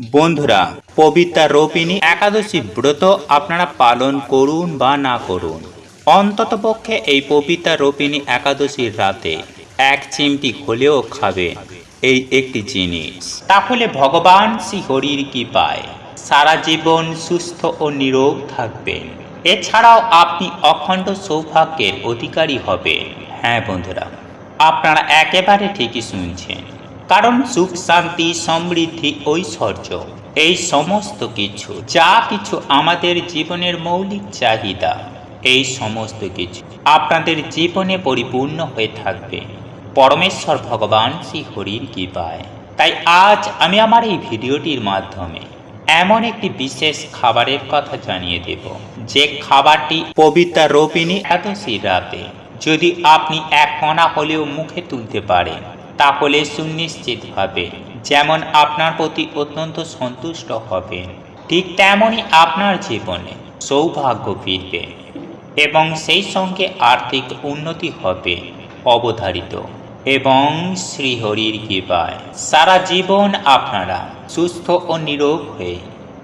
বন্ধুরা, পবিত্রা রোপিনী একাদশী ব্রত আপনারা পালন করুন বা না করুন। অন্ততপক্ষে এই পবিত্রা রোপিনী একাদশীর রাতে এক চিমটি হলেও খাবে এই একটি জিনিস। তাহলে ভগবান শ্রী হরির কি পায় সারা জীবন সুস্থ ও নিরোগ থাকবেন। এছাড়াও আপনি অখণ্ড সৌভাগ্যের অধিকারী হবেন। হ্যাঁ বন্ধুরা, আপনারা একেবারে ঠিকই শুনছেন। কারণ সুখ, শান্তি, সমৃদ্ধি, ঐশ্বর্য, এই সমস্ত কিছু, যা কিছু আমাদের জীবনের মৌলিক চাহিদা, এই সমস্ত কিছু আপনাদের জীবনে পরিপূর্ণ হয়ে থাকবে। পরমেশ্বর ভগবান শ্রী হরির কৃপায়। তাই আজ আমি আমার এই ভিডিওটির মাধ্যমে এমন একটি বিশেষ খাবারের কথা জানিয়ে দেব। যে খাবারটি পবিত্রা রোপিনী একাদশী রাতে যদি আপনি এক কণা হলেও মুখে তুলতে পারেন তাহলে সুনিশ্চিতভাবে যেমন আপনার প্রতি অত্যন্ত সন্তুষ্ট হবেন ঠিক তেমনই আপনার জীবনে সৌভাগ্য ফিরবে এবং সেই সঙ্গে আর্থিক উন্নতি হবে অবধারিত এবং শ্রীহরির কৃপায়। সারা জীবন আপনারা সুস্থ ও নিরোগ হয়ে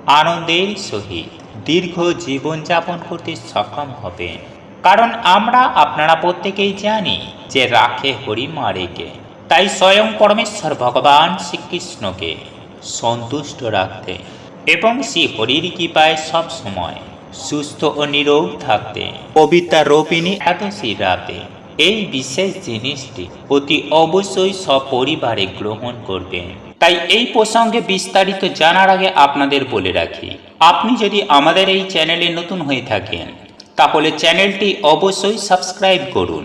আনন্দের সহিত দীর্ঘ জীবনযাপন করতে সক্ষম হবেন। কারণ আমরা, আপনারা প্রত্যেকেই জানি যে রাখে হরি মারেকে। তাই স্বয়ং পরমেশ্বর ভগবান শ্রীকৃষ্ণকে সন্তুষ্ট রাখতে এবং শ্রী হরির কৃপায় সব সময় সুস্থ ও নিরোগ থাকতে। কবিতা রোপিনী একাদশী রাতে এই বিশেষ জিনিসটি অতি অবশ্যই সপরিবারে গ্রহণ করবেন। তাই এই প্রসঙ্গে বিস্তারিত জানার আগে আপনাদের বলে রাখি, আপনি যদি আমাদের এই চ্যানেলে নতুন হয়ে থাকেন, তাহলে চ্যানেলটি অবশ্যই সাবস্ক্রাইব করুন।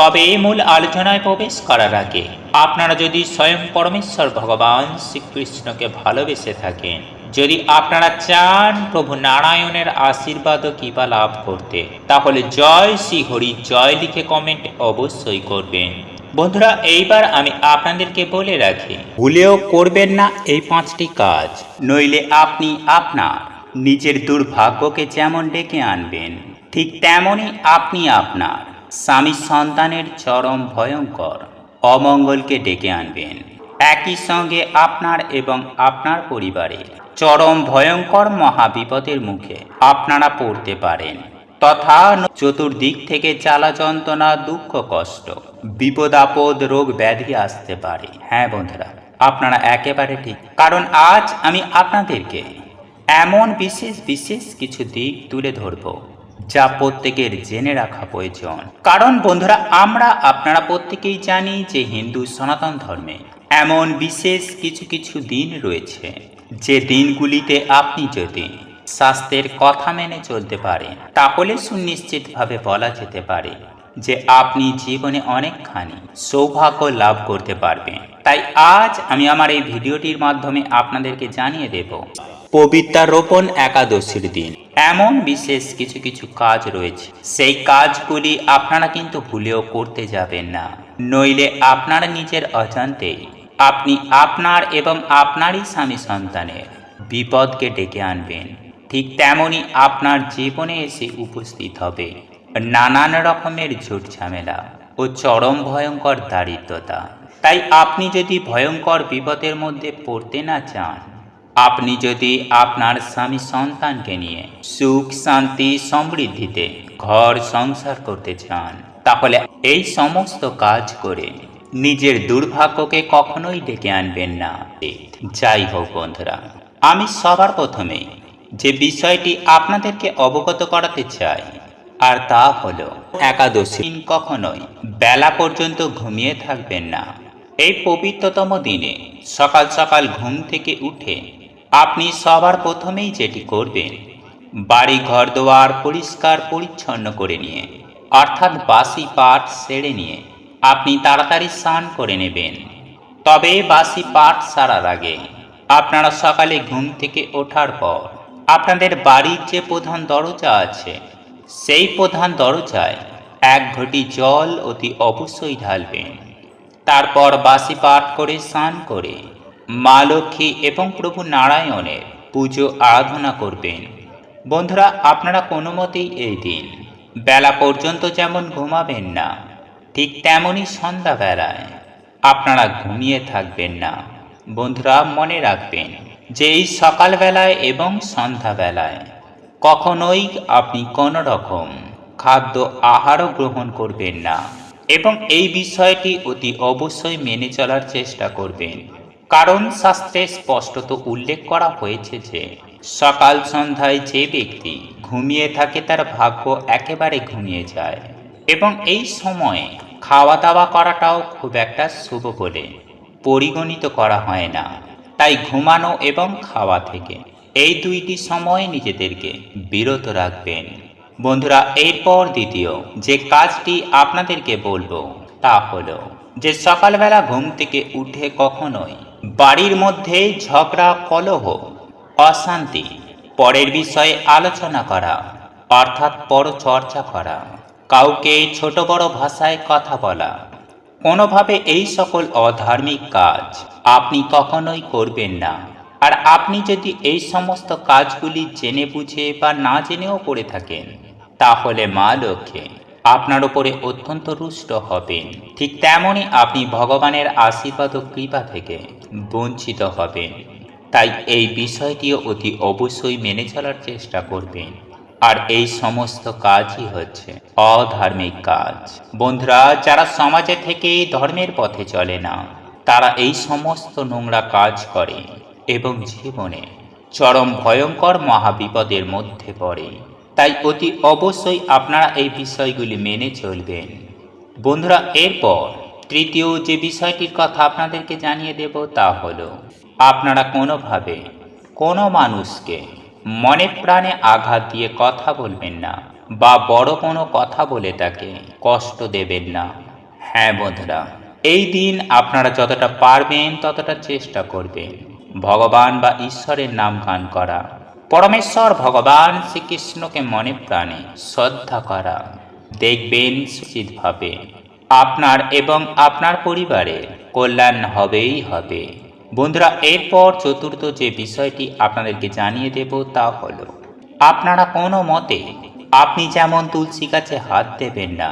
তবে এই মূল আলোচনায় প্রবেশ করার আগে, আপনারা যদি স্বয়ং পরমেশ্বর ভগবান শ্রীকৃষ্ণকে ভালোবেসে থাকেন, যদি আপনারা চান প্রভু নারায়ণের আশীর্বাদ ও কৃপা লাভ করতে, তাহলে জয় শ্রী হরি, জয় লিখে কমেন্ট অবশ্যই করবেন। বন্ধুরা, এইবার আমি আপনাদেরকে বলে রাখি, ভুলেও করবেন না এই পাঁচটি কাজ। নইলে আপনি আপনার নিজের দুর্ভাগ্যকে যেমন ডেকে আনবেন, ঠিক তেমনই আপনি আপনার স্বামী সন্তানের চরম ভয়ঙ্কর। অমঙ্গলকে ডেকে আনবেন। একই সঙ্গে আপনার এবং আপনার পরিবারের চরম ভয়ঙ্কর মহাবিপদের মুখে আপনারা পড়তে পারেন। তথা চতুর্দিক থেকে জ্বালা যন্ত্রণা, দুঃখ, কষ্ট, বিপদ, আপদ, রোগ, ব্যাধি আসতে পারে। হ্যাঁ বন্ধুরা, আপনারা একেবারে ঠিক। কারণ আজ আমি আপনাদেরকে এমন বিশেষ বিশেষ কিছু দিক তুলে ধরবো। যা প্রত্যেকের জেনে রাখা প্রয়োজন। কারণ বন্ধুরা, আমরা আপনারা প্রত্যেকেই জানি যে হিন্দু সনাতন ধর্মে এমন বিশেষ কিছু কিছু দিন রয়েছে। যে দিনগুলিতে আপনি যদি স্বাস্থ্যের কথা মেনে চলতে পারেন, তাহলে সুনিশ্চিতভাবে বলা যেতে পারে যে আপনি জীবনে অনেকখানি সৌভাগ্য লাভ করতে পারবেন। তাই আজ আমি আমার এই ভিডিওটির মাধ্যমে আপনাদেরকে জানিয়ে দেব পবিত্রা রোপণ একাদশীর দিন। এমন বিশেষ কিছু কিছু কাজ রয়েছে। সেই কাজগুলি আপনারা কিন্তু ভুলেও করতে যাবেন না। নইলে আপনারা নিজের অজান্তেই আপনি আপনার এবং আপনারই স্বামী সন্তানের বিপদকে ডেকে আনবেন। ঠিক তেমনই আপনার জীবনে এসে উপস্থিত হবে। নানান রকমের ঝুট ঝামেলা ও চরম ভয়ঙ্কর দারিদ্রতা। তাই আপনি যদি ভয়ঙ্কর বিপদের মধ্যে পড়তে না চান, আপনি যদি আপনার স্বামী সন্তানকে নিয়ে সুখ, শান্তি, সমৃদ্ধিতে ঘর সংসার করতে চান, তাহলে এই সমস্ত কাজ করে নিজের দুর্ভাগ্যকে কখনোই ডেকে আনবেন না। যাই হোক বন্ধুরা, আমি সবার প্রথমে যে বিষয়টি আপনাদেরকে অবগত করাতে চাই আর তা হলো একাদশী। দিন কখনোই বেলা পর্যন্ত ঘুমিয়ে থাকবেন না। এই পবিত্রতম দিনে সকাল সকাল ঘুম থেকে উঠে আপনি সবার প্রথমেই যেটি করবেন, বাড়ি ঘর দোয়ার পরিষ্কার পরিচ্ছন্ন করে নিয়ে, অর্থাৎ বাসি পাট সেরে নিয়ে আপনি তাড়াতাড়ি স্নান করে নেবেন। তবে বাসি পাট সারার আগে আপনারা সকালে ঘুম থেকে ওঠার পর আপনাদের বাড়ির যে প্রধান দরজা আছে সেই প্রধান দরজায় এক ঘটি জল অতি অবশ্যই ঢালবেন। তারপর বাসি পাঠ করে স্নান করে মা লক্ষ্মী এবং প্রভু নারায়ণের পুজো আরাধনা করবেন। বন্ধুরা, আপনারা কোনো মতেই এই দিন বেলা পর্যন্ত যেমন ঘুমাবেন না, ঠিক তেমনই সন্ধ্যাবেলায় আপনারা ঘুমিয়ে থাকবেন না। বন্ধুরা, মনে রাখবেন যে এই সকালবেলায় এবং সন্ধ্যাবেলায় কখনোই আপনি কোনো রকম খাদ্য আহারও গ্রহণ করবেন না এবং এই বিষয়টি অতি অবশ্যই মেনে চলার চেষ্টা করবেন। কারণ শাস্ত্রে স্পষ্টত উল্লেখ করা হয়েছে যে, সকাল সন্ধ্যায় যে ব্যক্তি ঘুমিয়ে থাকে তার ভাগ্য একেবারে ঘুমিয়ে যায় এবং এই সময়ে খাওয়া দাওয়া করাটাও খুব একটা শুভ বলে পরিগণিত করা হয় না। তাই ঘুমানো এবং খাওয়া থেকে এই দুইটি সময় নিজেদেরকে বিরত রাখবেন। বন্ধুরা, এরপর দ্বিতীয় যে কাজটি আপনাদেরকে বলব তা হলো যে সকালবেলা ঘুম থেকে উঠে কখনোই বাড়ির মধ্যে ঝগড়া, কলহ, অশান্তি, পরের বিষয়ে আলোচনা করা, অর্থাৎ পরচর্চা করা, কাউকে ছোট বড় ভাষায় কথা বলা, কোনোভাবে এই সকল অধার্মিক কাজ আপনি কখনোই করবেন না। আর আপনি যদি এই সমস্ত কাজগুলি জেনে বুঝে বা না জেনেও করে থাকেন, তাহলে মা লক্ষ্মী, আপনার উপরে অত্যন্ত রুষ্ট হবেন। ঠিক তেমনই আপনি ভগবানের আশীর্বাদ ও কৃপা থেকে বঞ্চিত হবেন। তাই এই বিষয়টিও অতি অবশ্যই মেনে চলার চেষ্টা করবেন। আর এই সমস্ত কাজই হচ্ছে অধার্মিক কাজ। বন্ধুরা, যারা সমাজে থেকে ধর্মের পথে চলে না, তারা এই সমস্ত নোংরা কাজ করে। এবং জীবনে চরম ভয়ঙ্কর মহাবিপদের মধ্যে পড়ে। তাই অতি অবশ্যই আপনারা এই বিষয়গুলি মেনে চলবেন। বন্ধুরা, এরপর তৃতীয় যে বিষয়টির কথা আপনাদেরকে জানিয়ে দেব তা হলো, আপনারা কোনোভাবে কোনো মানুষকে মনে প্রাণে আঘাত দিয়ে কথা বলবেন না বা বড় কোনো কথা বলে তাকে কষ্ট দেবেন না। হ্যাঁ বন্ধুরা, এই দিন আপনারা যতটা পারবেন ততটা চেষ্টা করবেন। ভগবান বা ঈশ্বরের নাম গান করা। পরমেশ্বর ভগবান শ্রীকৃষ্ণকে মনে প্রাণে শ্রদ্ধা করা। দেখবেন সুচিতভাবে আপনার এবং আপনার পরিবারের কল্যাণ হবেই হবে। বন্ধুরা, এরপর চতুর্থ যে বিষয়টি আপনাদেরকে জানিয়ে দেব তা হলো, আপনারা কোনো মতে আপনি যেমন তুলসী গাছে হাত দেবেন না,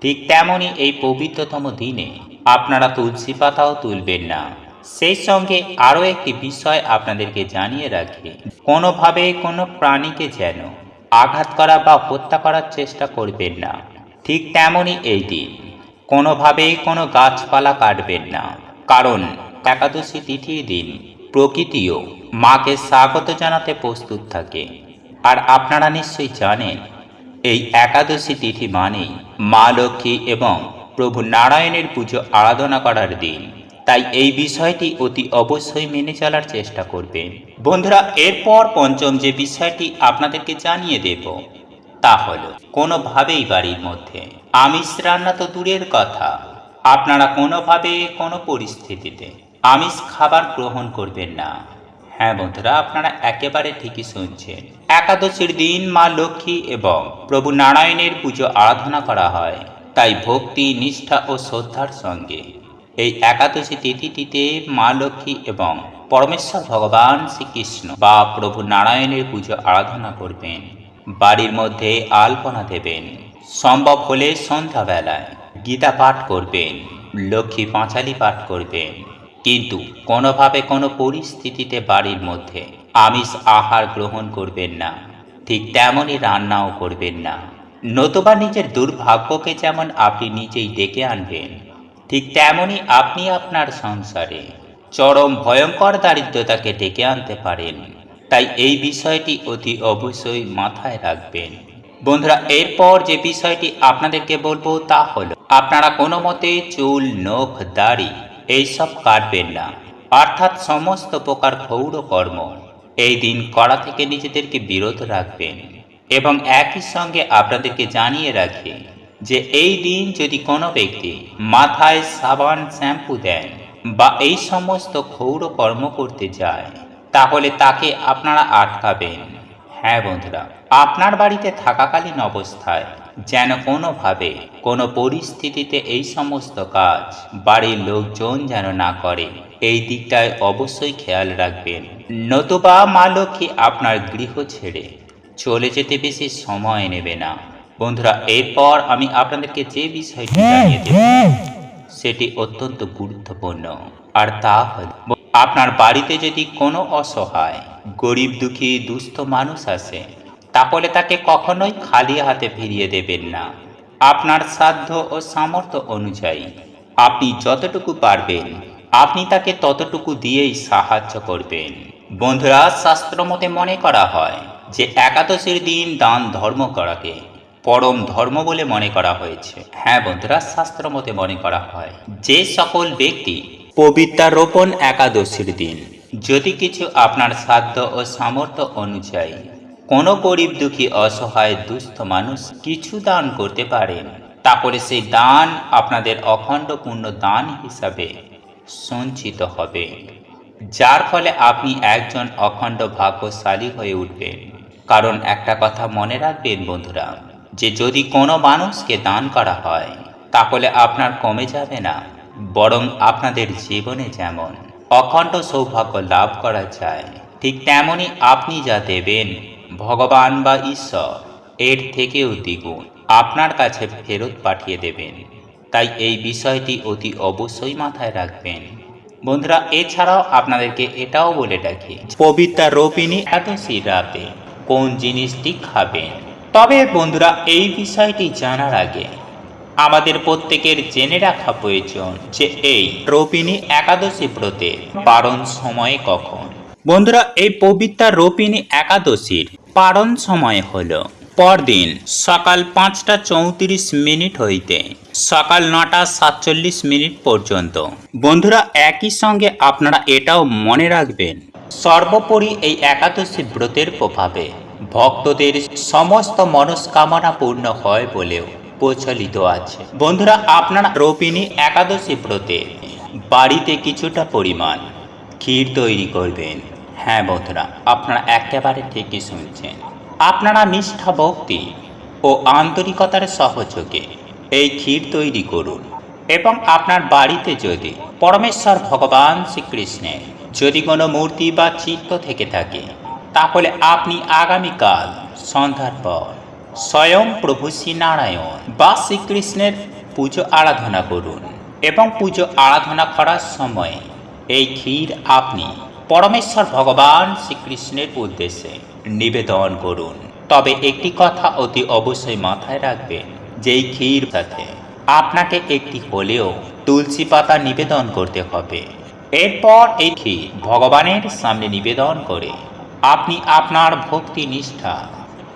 ঠিক তেমনই এই পবিত্রতম দিনে আপনারা তুলসী পাতাও তুলবেন না। সেই সঙ্গে আরও একটি বিষয় আপনাদেরকে জানিয়ে রাখি। কোনোভাবে কোনো প্রাণীকে যেন আঘাত করা বা হত্যা করার চেষ্টা করবেন না। ঠিক তেমনই এই দিন। কোনোভাবেই কোনো গাছপালা কাটবেন না। কারণ একাদশী তিথির দিন প্রকৃতিও মাকে স্বাগত জানাতে প্রস্তুত থাকে। আর আপনারা নিশ্চয়ই জানেন, এই একাদশী তিথি মানেই মা লক্ষ্মী এবং প্রভু নারায়ণের পুজো আরাধনা করার দিন। তাই এই বিষয়টি অতি অবশ্যই মেনে চলার চেষ্টা করবেন। বন্ধুরা, এরপর পঞ্চম যে বিষয়টি আপনাদেরকে জানিয়ে দেব, তা হল কোনোভাবেই বাড়ির মধ্যে আমিষ রান্না তো দূরের কথা। আপনারা কোনোভাবে কোনো পরিস্থিতিতে আমিষ খাবার গ্রহণ করবেন না। হ্যাঁ বন্ধুরা, আপনারা একেবারে ঠিকই শুনছেন। একাদশীর দিন মা লক্ষ্মী এবং প্রভু নারায়ণের পুজো আরাধনা করা হয়। তাই ভক্তি, নিষ্ঠা ও শ্রদ্ধার সঙ্গে এই একাদশী তিথিটিতে মা লক্ষ্মী এবং পরমেশ্বর ভগবান শ্রীকৃষ্ণ বা প্রভু নারায়ণের পুজো আরাধনা করবেন। বাড়ির মধ্যে আলপনা দেবেন। সম্ভব হলে সন্ধ্যাবেলায় গীতা পাঠ করবেন, লক্ষ্মী পাঁচালি পাঠ করবেন। কিন্তু কোনোভাবে কোনো পরিস্থিতিতে বাড়ির মধ্যে আমিষ আহার গ্রহণ করবেন না। ঠিক তেমনই রান্নাও করবেন না। নতুবা নিজের দুর্ভাগ্যকে যেমন আপনি নিজেই ডেকে আনবেন ঠিক তেমনই আপনি আপনার সংসারে চরম ভয়ঙ্কর দারিদ্রতাকে ডেকে আনতে পারেন। তাই এই বিষয়টি অতি অবশ্যই মাথায় রাখবেন। বন্ধুরা, এরপর যে বিষয়টি আপনাদেরকে বলব তা হলো, আপনারা কোনো মতে চুল, নখ, দাড়ি এইসব কাটবেন না। অর্থাৎ সমস্ত প্রকার ক্ষৌর কর্ম এই দিন করা থেকে নিজেদেরকে বিরত রাখবেন। এবং একই সঙ্গে আপনাদেরকে জানিয়ে রাখি যে এই দিন যদি কোনো ব্যক্তি মাথায় সাবান শ্যাম্পু দেন বা এই সমস্ত ক্ষৌর কর্ম করতে যায়, তাহলে তাকে আপনারা আটকাবেন। হ্যাঁ বন্ধুরা, আপনার বাড়িতে থাকাকালীন অবস্থায় যেন কোনোভাবে কোনো পরিস্থিতিতে এই সমস্ত কাজ বাড়ির লোকজন যেন না করে, এই দিকটায় অবশ্যই খেয়াল রাখবেন। নতুবা মা লক্ষ্মী আপনার গৃহ ছেড়ে চলে যেতে বেশি সময় নেবে না। বন্ধুরা এরপর আমি আপনাদেরকে যে বিষয়টি জানিয়ে দেব সেটি অত্যন্ত গুরুত্বপূর্ণ। আর তা হল আপনার বাড়িতে যদি কোনো অসহায় গরিব দুঃখী দুস্থ মানুষ আসে তাহলে তাকে কখনোই খালি হাতে ফিরিয়ে দেবেন না। আপনার সাধ্য ও সামর্থ্য অনুযায়ী আপনি যতটুকু পারবেন আপনি তাকে ততটুকু দিয়েই সাহায্য করবেন। বন্ধুরা শাস্ত্র মতে মনে করা হয় যে একাদশীর দিন দান ধর্ম করাকে পরম ধর্ম বলে মনে করা হয়েছে। হ্যাঁ বন্ধুরা, শাস্ত্র মতে মনে করা হয়, যে সকল ব্যক্তি পবিত্রা রোপণ একাদশীর দিন, যদি কিছু আপনার সাধ্য ও সামর্থ্য অনুযায়ী কোনো গরিব দুঃখী অসহায় দুস্থ মানুষ কিছু দান করতে পারেন তারপরে সেই দান আপনাদের অখণ্ড পূর্ণ দান হিসাবে সঞ্চিত হবে। যার ফলে আপনি একজন অখণ্ড ভাগ্যশালী হয়ে উঠবেন। কারণ একটা কথা মনে রাখবেন বন্ধুরা যে যদি কোনো মানুষকে দান করা হয়, তাহলে আপনার কমে যাবে না, বরং আপনাদের জীবনে যেমন অখণ্ড সৌভাগ্য লাভ করা যায়, ঠিক তেমনি আপনি যা দেবেন, ভগবান বা ঈশ্বর, এর থেকেও দ্বিগুণ আপনার কাছে ফেরত পাঠিয়ে দেবেন। তাই এই বিষয়টি অতি অবশ্যই মাথায় রাখবেন। বন্ধুরা, এছাড়াও আপনাদেরকে এটাও বলে রাখি পবিত্রা রোপিনী একাদশী রাতে কোন জিনিসটি খাবেন? তবে বন্ধুরা, এই বিষয়টি জানার আগে আমাদের প্রত্যেকের জেনে রাখা প্রয়োজন যে এই রোপিনী একাদশী ব্রতে পারণ সময় কখন? বন্ধুরা, এই পবিত্রা রোপিনী একাদশীর পারণ সময় হলো পরদিন সকাল পাঁচটা চৌত্রিশ মিনিট হইতে সকাল নটা সাতচল্লিশ মিনিট পর্যন্ত। বন্ধুরা, একই সঙ্গে আপনারা এটাও মনে রাখবেন, সর্বোপরি এই একাদশী ব্রতের প্রভাবে ভক্তদের সমস্ত মনস্কামনা পূর্ণ হয় বলেও প্রচলিত আছে। বন্ধুরা, আপনারা রোপিনী একাদশী ব্রতে বাড়িতে কিছুটা পরিমাণ ক্ষীর তৈরি করবেন। হ্যাঁ বন্ধুরা, আপনারা একেবারে ঠিকই শুনছেন। আপনারা নিষ্ঠা, ভক্তি ও আন্তরিকতার সহযোগে এই ক্ষীর তৈরি করুন। এবং আপনার বাড়িতে যদি পরমেশ্বর ভগবান শ্রীকৃষ্ণের যদি কোনো মূর্তি বা চিত্র থেকে থাকে তাহলে আপনি আগামীকাল সন্ধ্যার পর স্বয়ং প্রভু শ্রীনারায়ণ বা শ্রীকৃষ্ণের পুজো আরাধনা করুন এবং পুজো আরাধনা করার সময় এই ক্ষীর আপনি পরমেশ্বর ভগবান শ্রীকৃষ্ণের উদ্দেশ্যে নিবেদন করুন। তবে একটি কথা অতি অবশ্যই মাথায় রাখবেন যে এই ক্ষীর সাথে আপনাকে একটি হলেও তুলসী পাতা নিবেদন করতে হবে। এরপর এই ক্ষীর ভগবানের সামনে নিবেদন করে আপনি আপনার ভক্তি নিষ্ঠা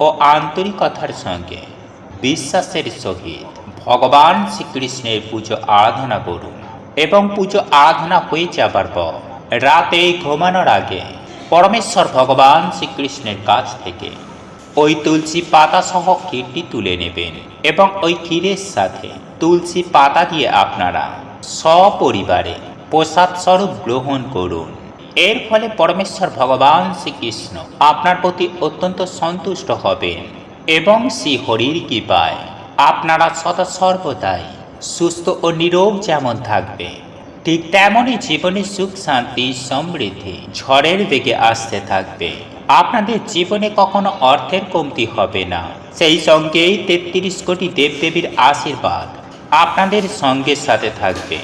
ও আন্তরিকতার সঙ্গে বিশ্বাসের সহিত ভগবান শ্রীকৃষ্ণের পুজো আরাধনা করুন এবং পুজো আরাধনা হয়ে যাবার পর রাতে ঘুমানোর আগে পরমেশ্বর ভগবান শ্রীকৃষ্ণের কাছ থেকে ওই তুলসী পাতা সহ ক্ষীরটি তুলে নেবেন এবং ওই ক্ষীরের সাথে তুলসী পাতা দিয়ে আপনারা সপরিবারে প্রসাদ স্বরূপ গ্রহণ করুন। এর ফলে পরমেশ্বর ভগবান শ্রীকৃষ্ণ আপনার প্রতি অত্যন্ত সন্তুষ্ট হবেন এবং শ্রী হরির কৃপায় আপনারা সদা সর্বদাই সুস্থ ও নিরোগ যেমন থাকবে, ঠিক তেমনই জীবনে সুখ, শান্তি, সমৃদ্ধি ঝড়ের বেগে আসতে থাকবে। আপনাদের জীবনে কখনো অর্থের কমতি হবে না। সেই সঙ্গেই তেত্রিশ কোটি দেবদেবীর আশীর্বাদ আপনাদের সঙ্গের সাথে থাকবে।